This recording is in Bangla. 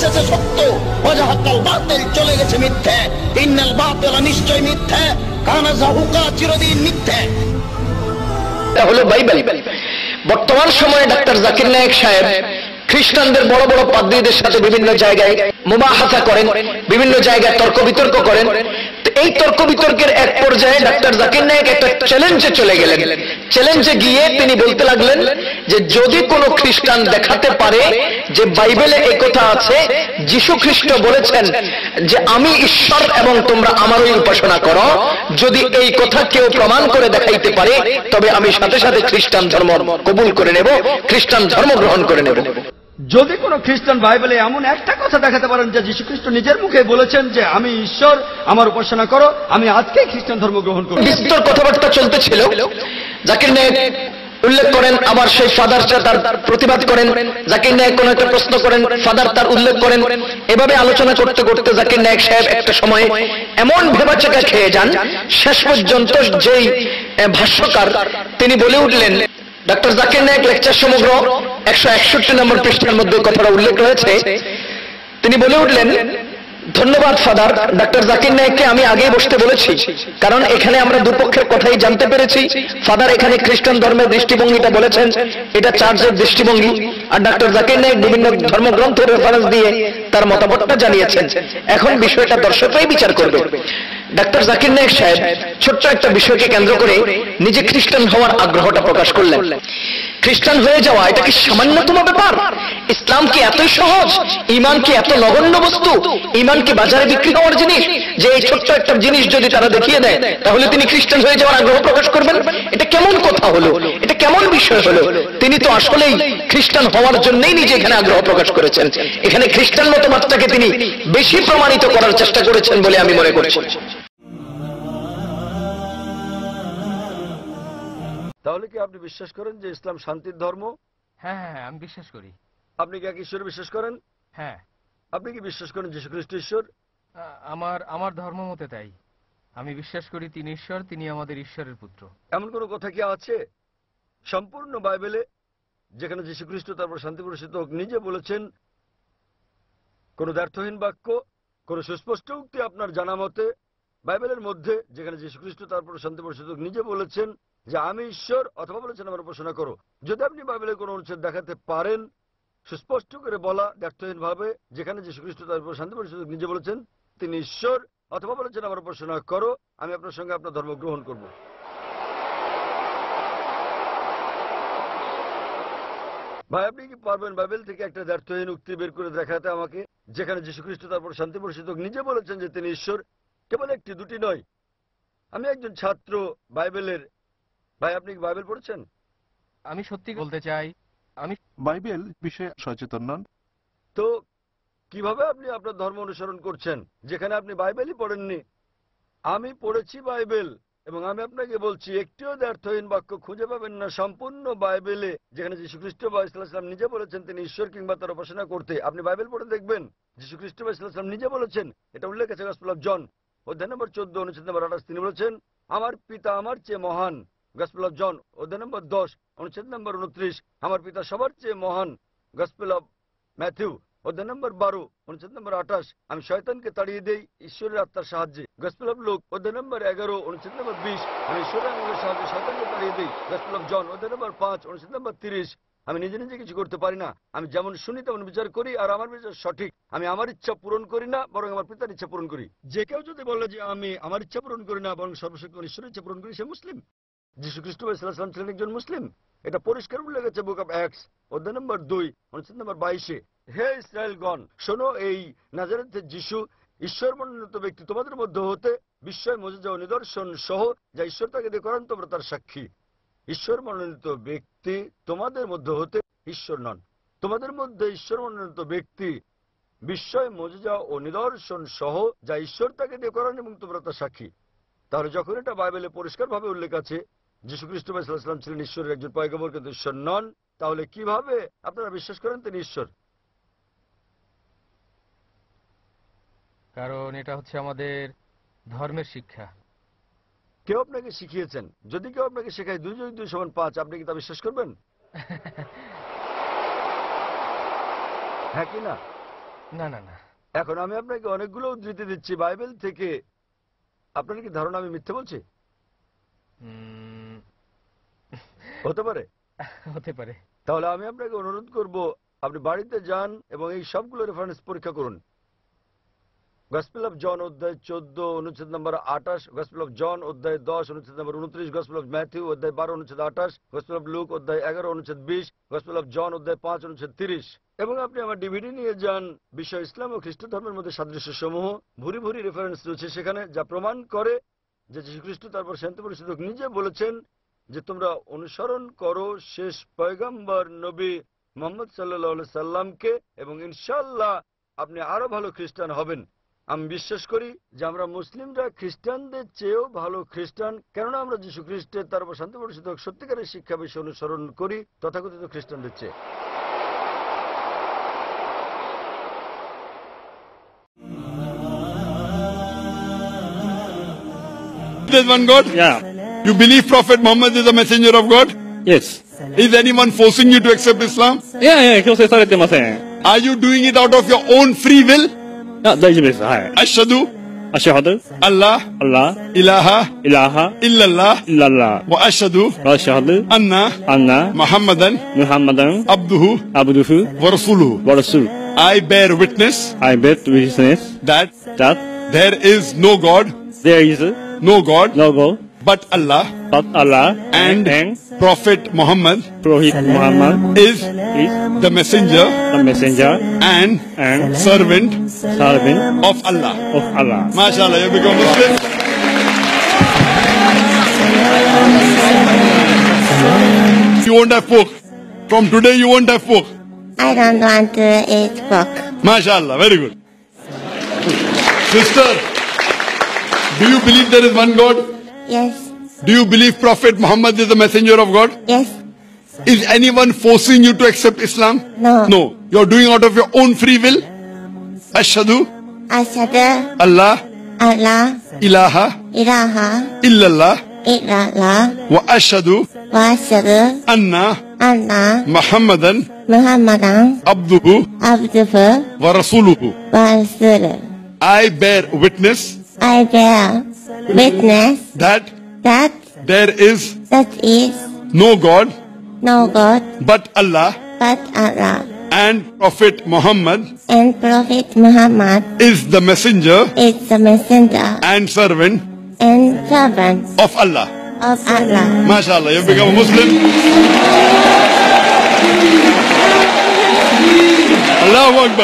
সত্য। বাতিল, চলে গেছে মিথ্যে। ইন্নাল বাতিল নিশ্চয় মিথ্যে। কানা জাহুকা চিরদিন মিথ্যে। এটা হলো বাইবেল। বর্তমান সময়ে ডাক্তার জাকির নায়েক সাহেব খ্রিস্টানদের বড় বড় পাদ্রীদের সাথে বিভিন্ন জায়গায় মুবাহাসা করেন, বিভিন্ন জায়গায় তর্ক বিতর্ক করেন। এই তর্ক বিতর্কের এক পর্যায়ে ডাক্তার জাকির নায়েক একটা চ্যালেঞ্জে চলে গেলেন। চ্যালেঞ্জে গিয়ে তিনি বলতে লাগলেন যে, যদি কোনো খ্রিস্টান দেখাতে পারে যে বাইবেলে এই কথা আছে যীশু খ্রিস্ট বলেছেন যে, আমি ঈশ্বর এবং তোমরা আমারই উপাসনা করো। যদি এই কথা কেউ প্রমাণ করে দেখাইতে পারে, তবে আমি সাথে সাথে খ্রিস্টান ধর্ম কবুল করে নেব, খ্রিস্টান ধর্ম গ্রহণ করে নেব। যদি কোনো খ্রিস্টান বাইবেলে এমন একটা কথা দেখাতে পারেন যে যীশু খ্রিস্ট নিজের মুখে বলেছেন যে আমি ঈশ্বর, আমার উপাসনা করো, আমি আজকেই খ্রিস্টান ধর্ম গ্রহণ করব। বিস্তর কথাবার্তা চলতেছিল জাকির নায়েক উল্লেখ করেন আবার সেই ফাদার তার প্রতিবাদ করেন জাকির নায়েক কোন একটা প্রশ্ন করেন, ফাদার তার উল্লেখ করেন, এভাবে আলোচনা করতে করতে জাকির নায়েক সাহেব একটা সময় এমন ভেবাচাকা খেয়ে যান, শেষ পর্যন্ত যেই ভাষ্যকার তিনি বলে উঠলেন ডক্টর জাকির নায়ক লেকচার সমগ্র একশো একষট্টি নম্বর পৃষ্ঠার মধ্যে কথাটা উল্লেখ রয়েছে। তিনি বলে উঠলেন ধন্যবাদ, ফাদার। ডাক্তার জাকির নায়েককে আমি আগেই বসতে বলেছি। কারণ এখানে আমরা দুপক্ষের কথাই জানতে পেরেছি। ফাদার, এখানে খ্রিস্টান ধর্মের দৃষ্টিভঙ্গিটা বলেছেন। এটা চার্চের দৃষ্টিভঙ্গি। আর ডাক্তার জাকির নায়েক বিভিন্ন ধর্মগ্রন্থের রেফারেন্স দিয়ে তার মতামতটা জানিয়েছেন। এখন বিষয়টা দর্শকরাই বিচার করবে। ডাক্তার জাকির নায়েক সাহেব, ছোট্ট একটা বিষয়কে কেন্দ্র করে নিজে খ্রিস্টান হওয়ার আগ্রহটা প্রকাশ করলেন। খ্রিস্টান হয়ে যাওয়া, এটা কি সামান্যতম ব্যাপার? এতই সহজ? ইমান কি এত নগণ্য বস্তু? ইমান কি বাজারে বিক্রি হওয়ার জিনিস? যে এই ছোট্ট একটা জিনিস যদি তারা দেখিয়ে দেয় তাহলে তিনি খ্রিস্টান হয়ে যাওয়ার আগ্রহ প্রকাশ করবেন? এটা কেমন কথা হলো? এটা কেমন বিষয় হলো? তিনি তো আসলেই খ্রিস্টান হওয়ার জন্যই নিজে এখানে আগ্রহ প্রকাশ করেছেন। এখানে খ্রিস্টান মতবাদটাকে তিনি বেশি প্রমাণিত করার চেষ্টা করেছেন বলে আমি মনে করছি। তাহলে কি আপনি বিশ্বাস করেন যে ইসলাম শান্তির ধর্ম? হ্যাঁ হ্যাঁ হ্যাঁ, আমি বিশ্বাস করি। আপনি কি এক ঈশ্বরে বিশ্বাস করেন? হ্যাঁ। আপনি কি বিশ্বাস করেন যীশু খ্রিস্ট ঈশ্বর? আমার আমার ধর্ম মতে তাই। আমি বিশ্বাস করি তিনি ঈশ্বর তিনি আমাদের ঈশ্বরের পুত্র। এমন কোনো কথা কি আছে? সম্পূর্ণ বাইবেলে যেখানে যীশু খ্রিস্ট তারপর শান্তি প্রসিত হোক নিজে বলেছেন কোন ব্যর্থহীন বাক্য কোন সুস্পষ্ট উক্তি আপনার জানা মতে বাইবেলের মধ্যে যেখানে যীশু খ্রিস্ট তারপর শান্তি প্রসিত হোক নিজে বলেছেন যে আমি ঈশ্বর অথবা বলেছেন আমার উপাসনা করো। যদি আপনি বাইবেলের কোন অনুচ্ছেদ দেখাতে পারেন সুস্পষ্ট করে বলা ব্যর্থহীন ভাবে যেখানে যীশু খ্রিস্ট তারপর শান্তি প্রসিত হোক নিজে বলেছেন, তিনি ঈশ্বর, অথবা বলেছেন, আমার উপাসনা করো, আমি আপনার সঙ্গে আপনার ধর্ম গ্রহণ করব। ভাই, আপনি কি পারবেন বাইবেল থেকে একটা ব্যর্থহীন উক্তি বের করে দেখাতে আমাকে, যেখানে খ্রিস্ট তারপর শান্তি পরিষদ নিজে বলেছেন যে তিনি ঈশ্বর? কেবল একটি, দুটি নয়। আমি একজন ছাত্র বাইবেলের। ভাই, আপনি কি বাইবেল পড়েছেন? আমি সত্যি বলতে চাই আমি বাইবেল বিষয়ে সচেতন নন। তো কীভাবে আপনি আপনার ধর্ম অনুসরণ করছেন? যেখানে আপনি বাইবেলই পড়েননি। আমি পড়েছি বাইবেল এবং আমি আপনাকে বলছি একটিও ব্যর্থহীন বাক্য খুঁজে পাবেন না। সম্পূর্ণ বাইবেলে যেখানে যীশু খ্রিস্ট বা ইসলাম নিজে বলেছেন তিনি ঈশ্বর কিংবা তার উপাসনা করতে। আপনি বাইবেল পড়ে দেখবেন যীশু খ্রিস্ট বা ইসলাম নিজে বলেছেন। এটা উল্লেখ আছে গসপেল অফ জন অধ্যায় নম্বর চোদ্দ অনুচ্ছেদ নম্বর আঠাশ। তিনি বলেছেন আমার পিতা আমার চেয়ে মহান গসপেল অফ জন অধ্যায় নম্বর দশ, অনুচ্ছেদ নম্বর উনত্রিশ, আমার পিতা সবার চেয়ে মহান। গসপেল অফ ম্যাথিউ অধ্যায় নম্বর বারো, অনুচ্ছেদ নম্বর আঠাশ, আমি শয়তানকে তাড়িয়ে দেই, ঈশ্বরের আত্মার সাহায্যে। গসপেল অফ লোক অধ্যায় নম্বর এগারো, অনুচ্ছেদ নম্বর বিশ, আমি ঈশ্বরের আঙ্গুলের সাহায্যে শয়তানকে তাড়িয়ে দিই। গসপেল অফ জন অধ্যায় নম্বর পাঁচ, অনুচ্ছেদ নম্বর তিরিশ, আমি নিজে নিজে কিছু করতে পারি না। আমি যেমন শুনি, তেমন বিচার করি, আর আমার বিচার সঠিক। আমি আমার ইচ্ছা পূরণ করি না, বরং আমার পিতার ইচ্ছা পূরণ করি। যে কেউ যদি বলে যে আমি আমার ইচ্ছা পূরণ করি না, বরং সর্বশক্তি ঈশ্বরের ইচ্ছা পূরণ করি, সে মুসলিম। যীশু খ্রিস্ট ইসলাম ছিলেন একজন মুসলিম। এটা পরিষ্কার উল্লেখ আছে বুক অফ অ্যাক্স অধ্যায় নম্বর দুই, অনুচ্ছেদ নম্বর বাইশে। হে ইসরায়েলগণ, শোনো এই নাজারেথের যিশু ঈশ্বর মনোনীত ব্যক্তি তোমাদের মধ্যে হতে বিস্ময় মজা ও নিদর্শন সহ যা ঈশ্বর তাকে দিয়ে করেন, তোমরা তার সাক্ষী। ঈশ্বর মনোনীত ব্যক্তি তোমাদের মধ্যে হতে ঈশ্বর নন। তোমাদের মধ্যে ঈশ্বর মনোনীত ব্যক্তি বিস্ময় মজা ও নিদর্শন সহ যা ঈশ্বর তাকে দিয়ে করেন এবং তোমরা তার সাক্ষী। তাহলে যখন এটা বাইবেলে পরিষ্কারভাবে উল্লেখ আছে যীশু খ্রিস্ট ইসলাম ছিলেন ঈশ্বরের একজন পয়গম্বর কিন্তু ঈশ্বর নন তাহলে কীভাবে? আপনারা বিশ্বাস করেন তিনি ঈশ্বর? কারণ এটা হচ্ছে আমাদের ধর্মের শিক্ষা। কেউ আপনাকে শিখিয়েছেন? যদি কেউ আপনাকে শেখায় দুই যোগ দুই সমান পাঁচ আপনি কি তা বিশ্বাস করবেন? হ্যাঁ কি না? না না না। এখন আমি আপনাকে অনেকগুলো উদ্ধৃতি দিচ্ছি। বাইবেল থেকে আপনার কি ধারণা আমি মিথ্যে বলছি? উম, হতে পারে। হতে পারে। তাহলে আমি আপনাকে অনুরোধ করব আপনি বাড়িতে যান এবং এই সবগুলো রেফারেন্স পরীক্ষা করুন। গসপেল অফ জন অধ্যায় চোদ্দ অনুচ্ছেদ নম্বর আঠাশ গসপেল অফ জন অধ্যায় দশ অনুচ্ছেদ নম্বর উনত্রিশ গসপেল অফ ম্যাথিউ অধ্যায় বারো অনুচ্ছেদ আঠাশ গসপেল অফ লুক অধ্যায় এগারো অনুচ্ছেদ বিশ গসপেল অফ জন অধ্যায় পাঁচ অনুচ্ছেদ তিরিশ। এবং আপনি আমার ডিভিডি নিয়ে যান বিশ্ব ইসলাম ও খ্রিস্ট ধর্মের মধ্যে সাদৃশ্য সমূহ ভুরি ভুরি রেফারেন্স রয়েছে সেখানে যা প্রমাণ করে যে যীশুখ্রিস্ট তারপর শান্তি পরিষদক নিজে বলেছেন যে তোমরা অনুসরণ করো শেষ পয়গম্বর নবী মোহাম্মদ সাল্লাহ সাল্লামকে এবং ইনশাল্লাহ আপনি আরও ভালো খ্রিস্টান হবেন আমি বিশ্বাস করি যে আমরা মুসলিমরা খ্রিস্টানদের চেয়েও ভালো খ্রিস্টান কেননা আমরা যীশু খ্রিস্টের তার উপর শান্তি পরিষদ সত্যিকারের শিক্ষা বিষয় অনুসরণ করি তথাকথিত খ্রিস্টানদের চেয়ে There's one God? Yeah. You believe Prophet Muhammad is a messenger of God? Yes. Is anyone forcing you to accept Islam? いやいや、強制されてません。 Are you doing it out of your own free will? あ、大丈夫です。はい。 Ashadu アシュハド、 Allah アッラ、 ilaha イラハ、 illallah イララ、 wa ashadu ワシュハド、 anna アンナ、 Muhammadan ムハンマダン、 abduhu アブドゥフ、 wa rasuluhu. ワラスル。 I bear witness I bet witness that that there is no God, there is no God no God but Allah but Allah and and Prophet Muhammad Prophet Muhammad is is the messenger the messenger and and servant servant of Allah. of Allah. MashaAllah, you become Muslim. You won't have pork. From today you won't have pork. I don't want to eat pork. MashaAllah, very good. Sister, do you believe there is one God? Yes, Do you believe Prophet Muhammad is the messenger of God? yes, Is anyone forcing you to accept Islam? no. No. You're doing out of your own free will. Ashadu Ashadu Allah Allah ilaha ilaha illallah illallah wa ashadu wa ashadu anna anna Muhammadan Muhammadan abduhu abduhu wa rasuluhu. wa rasuluh. I bear witness I bear witness that that there is that is no God no God but Allah but Allah and Prophet Muhammad and Prophet Muhammad is the messenger is the messenger and servant and servant of Allah. of Allah. MashaAllah, you've become a Muslim. Allahu Akbar.